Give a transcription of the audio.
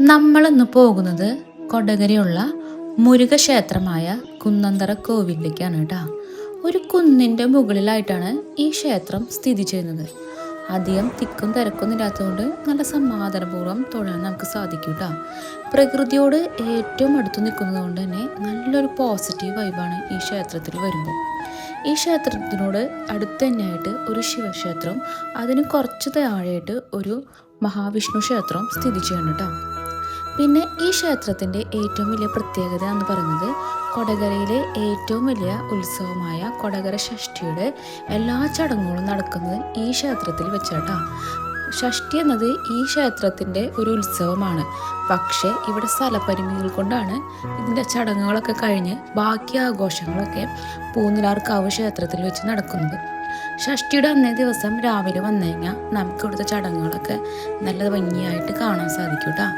നമ്മളിന്ന് പോകുന്നത് കൊടകരയുള്ള മുരുകക്ഷേത്രമായ കുന്നന്തറ കോവിലേക്കാണ് കേട്ടോ. ഒരു കുന്നിന്റെ മുകളിലായിട്ടാണ് ഈ ക്ഷേത്രം സ്ഥിതി ചെയ്യുന്നത്. അധികം തിക്കും തിരക്കൊന്നും നല്ല സമാധാനപൂർവം തൊഴാൻ നമുക്ക് സാധിക്കും കേട്ടോ പ്രകൃതിയോട് ഏറ്റവും അടുത്ത് നിൽക്കുന്നത് കൊണ്ട് തന്നെ നല്ലൊരു പോസിറ്റീവ് വൈബാണ് ഈ ക്ഷേത്രത്തിൽ വരുമ്പോൾ. ഈ ക്ഷേത്രത്തിനോട് അടുത്ത് തന്നെയായിട്ട് ഒരു ശിവക്ഷേത്രം അതിന് കുറച്ച് താഴെയായിട്ട് ഒരു മഹാവിഷ്ണു ക്ഷേത്രം സ്ഥിതി ചെയ്യണം കേട്ടോ പിന്നെ ഈ ക്ഷേത്രത്തിന്റെ ഏറ്റവും വലിയ പ്രത്യേകത എന്ന് പറയുന്നത് കൊടകരയിലെ ഏറ്റവും വലിയ ഉത്സവമായ കൊടകര ഷഷ്ടിയുടെ എല്ലാ ചടങ്ങുകളും നടക്കുന്നത് ഈ ക്ഷേത്രത്തിൽ വെച്ചാട്ടാ. ഷഷ്ടി എന്നത് ഈ ക്ഷേത്രത്തിന്റെ ഒരു ഉത്സവമാണ്. പക്ഷേ ഇവിടെ സ്ഥലപരിമിതികൾ കൊണ്ടാണ് ഇതിന്റെ ചടങ്ങുകളൊക്കെ കഴിഞ്ഞ് ബാക്കി ആഘോഷങ്ങളൊക്കെ പൂന്നിലാർക്കാവ് ക്ഷേത്രത്തിൽ വെച്ച് നടക്കുന്നത്. ഷഷ്ടിയുടെ അന്നേ ദിവസം രാവിലെ വന്നു കഴിഞ്ഞാൽ നമുക്ക് ഇവിടുത്തെ ചടങ്ങുകളൊക്കെ നല്ല ഭംഗിയായിട്ട് കാണാൻ സാധിക്കും കേട്ടോ